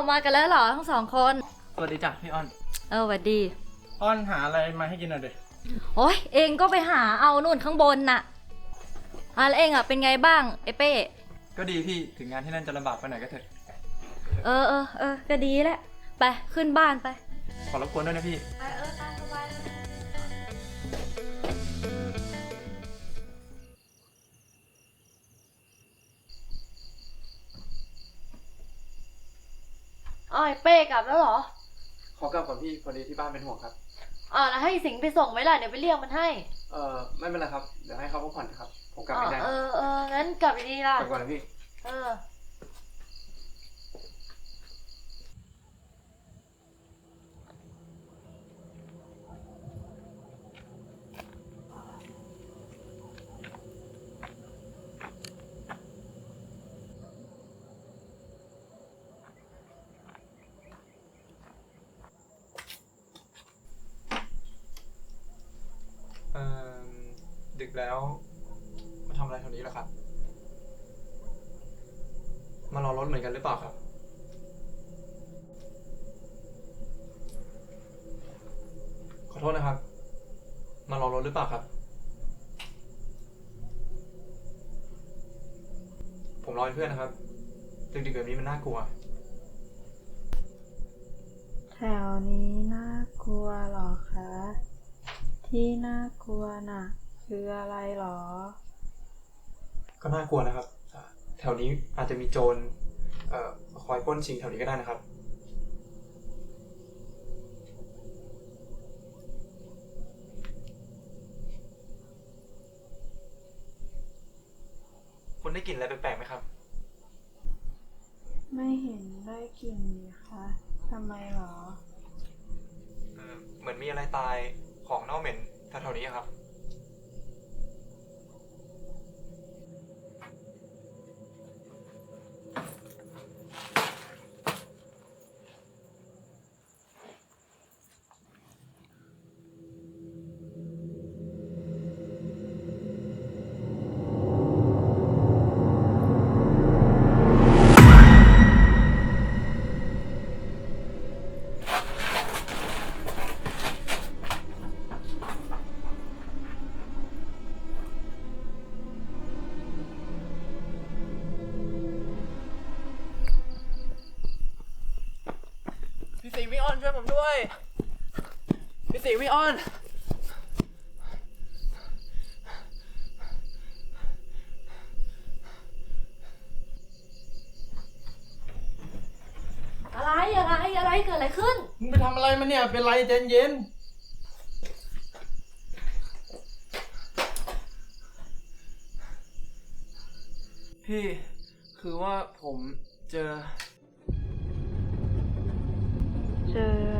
อ้าวมากันแล้วเหรอทั้งสองคน สวัสดีจ้ะพี่อ้อนเออหวัดดีอ้อนหาอะไรมาให้กินหน่อยดิโอ้ยเองก็ไปหาเอานู่นข้างบนน่ะอะแล้วเองอะเป็นไงบ้างไอ้เป้ ก็ดีพี่ถึงงานที่นั่นจะลำบากไปหน่อยก็เถอะ เออเออเออก็ดีแหละ ไปขึ้นบ้านไป ขอรบกวนด้วยนะพี่ไปเออ อ้อยเป้กลับแล้วเหรอ ขอกลับก่อนพี่พอดีที่บ้านเป็นห่วงครับ อ่าแล้วให้สิงห์ไปส่งไหมล่ะเดี๋ยวไปเรียกมันให้ เออไม่เป็นไรครับเดี๋ยวให้เขาพักผ่อนนะครับ ผมกลับอ๋อไม่ได้เออเอองั้นกลับดีๆล่ะ กลับก่อนนะพี่ เออเออ ดึกแล้ว มาทำอะไรแถวนี้ล่ะครับ มารอรถเหมือนกันหรือเปล่าครับ ขอโทษนะครับ มารอรถหรือเปล่าครับ ผมรอเพื่อนนะครับ ดึกๆแบบนี้มันน่ากลัว แถวนี้น่ากลัวเหรอคะ ที่น่ากลัวน่ะ คืออะไรเหรอ ก็น่ากลัวนะครับ แถวนี้อาจจะมีโจรเอ่อคอยปล้นชิงแถวนี้ก็ได้นะครับ คุณได้กลิ่นอะไรแปลกๆไหมครับ ไม่เห็นได้กลิ่นเลยคะทำไมเหรอ เอ่อเหมือนมีอะไรตายของเน่าเหม็นแถวๆนี้ครับ สิงห์พี่อ้อนช่วยผมด้วยพี่สิงห์พี่อ้อนอะไรอะไรอะไรเกิดอะไรขึ้น มึงไปทำอะไรมาเนี่ย เป็นไรใจเย็นพี่ คือว่าผมเจอ เจอ